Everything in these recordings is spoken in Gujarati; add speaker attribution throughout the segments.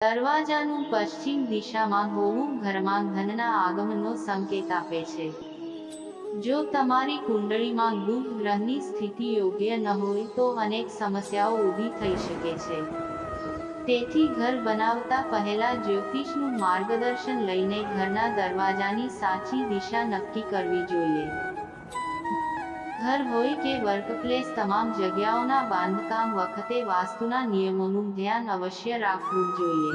Speaker 1: દરવાજાનું પશ્ચિમ દિશામાં હોવું ઘરમાં ધનના આગમનનો સંકેત આપે છે. જો તમારી કુંડળીમાં ગુપ્ત ગ્રહની સ્થિતિ યોગ્ય ન હોય તો અનેક સમસ્યાઓ ઊભી થઈ શકે છે. તેથી ઘર બનાવતા પહેલા જ્યોતિષનું માર્ગદર્શન લઈને ઘરના દરવાજાની સાચી દિશા નક્કી કરવી જોઈએ. ઘર હોય કે વર્કપ્લેસ તમામ જગ્યાઓના બાંધકામ વખતે વાસ્તુના નિયમોનું ધ્યાન અવશ્ય રાખવું જોઈએ.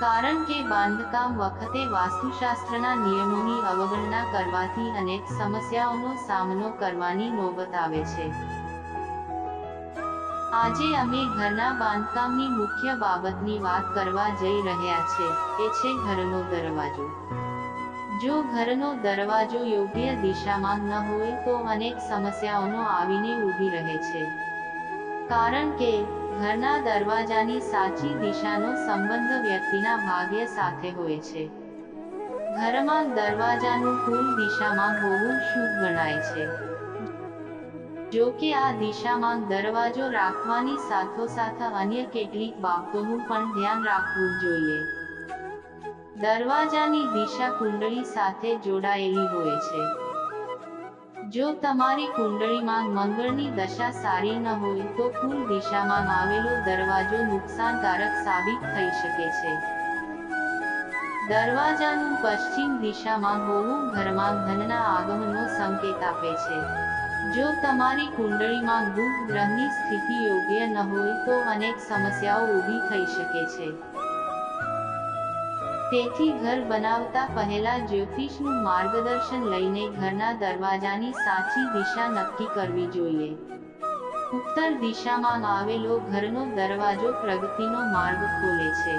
Speaker 1: કારણ કે બાંધકામ વખતે વાસ્તુશાસ્ત્રના નિયમોની અવગણના કરવાથી અનેક સમસ્યાઓનો સામનો કરવાની નોબત આવે છે. આજે અમે ઘરના બાંધકામની મુખ્ય બાબતની વાત કરવા જઈ રહ્યા છે, એ છે ઘરનો દરવાજો. જો ઘરનો દરવાજો યોગ્ય દિશામાં ન હોય તો અનેક સમસ્યાઓનો આવીને ઊભી રહે છે. કારણ કે, ઘરના દરવાજાની સાચી દિશાનો સંબંધ વ્યક્તિના ભાગ્ય સાથે હોય છે. ઘરમાં દરવાજાનું કુલ દિશામાં હોવું શુભ ગણાય છે. જો કે આ દિશામાં દરવાજો રાખવાની સાથોસાથ અન્ય કેટલીક બાબતોનું પણ ધ્યાન રાખવું જોઈએ. દરવાજાની દિશા કુંડળી સાથે જોડાયેલી હોય છે. જો તમારી કુંડળીમાં મંગળની દશા સારી ન હોય, તો કુલ દિશામાં આવેલો દરવાજો નુકસાનકારક સાબિત થઈ શકે છે. દરવાજાનું પશ્ચિમ દિશામાં હોવું ઘરમાં ધનના આગમનનો સંકેત આપે છે. જો તમારી કુંડળીમાં ગુપ્ત ગ્રહની સ્થિતિ યોગ્ય ન હોય, તો અનેક સમસ્યાઓ ઊભી થઈ શકે છે. તેથી ઘર બનાવતા પહેલા જ્યોતિષનું માર્ગદર્શન લઈને ઘરના દરવાજાની સાચી દિશા નક્કી કરવી જોઈએ. ઉત્તર દિશામાં આવેલો ઘરનો દરવાજો પ્રગતિનો માર્ગ ખોલે છે.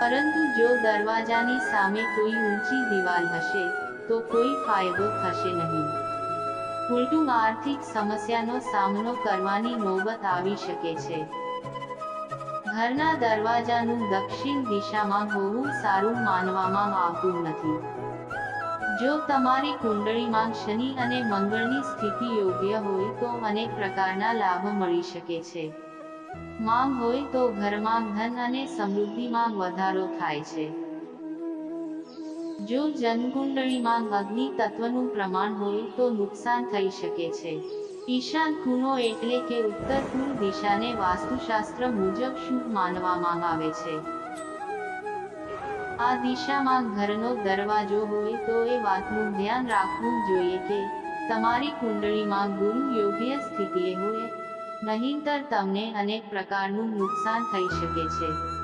Speaker 1: પરંતુ જો દરવાજાની સામે કોઈ ઊંચી દિવાલ હશે, તો કોઈ ફાયદો થશે નહીં. ઉલટું આર્થિક સમસ્યાનો સામનો કરવાની નોબત આવી શકે છે. ઘરના દરવાજાનું દક્ષિણ દિશામાં હોવું સારું માનવામાં આવતું નથી. જો તમારી કુંડળીમાં શનિ અને મંગળની સ્થિતિ યોગ્ય હોય તો અનેક પ્રકારના લાભ મળી શકે છે. માંગ હોય તો ઘરમાં ધન અને સમૃદ્ધિમાં વધારો થાય છે. જો જન્મકુંડળીમાં અગ્નિ તત્વનું પ્રમાણ હોય તો નુકસાન થઈ શકે છે. ઈશાન ખૂણો એટલે કે ઉત્તર પૂર્વ દિશાને વાસ્તુશાસ્ત્ર મુજબ શુભ માનવામાં આવે છે? આ દિશામાં ઘરનો દરવાજો હોય તો એ વાતનું ધ્યાન રાખવું જોઈએ કે તમારી કુંડળીમાં ગુરુ યોગ્ય સ્થિતિએ હોય, નહીંતર તમને અનેક પ્રકારનું નુકસાન થઈ શકે છે.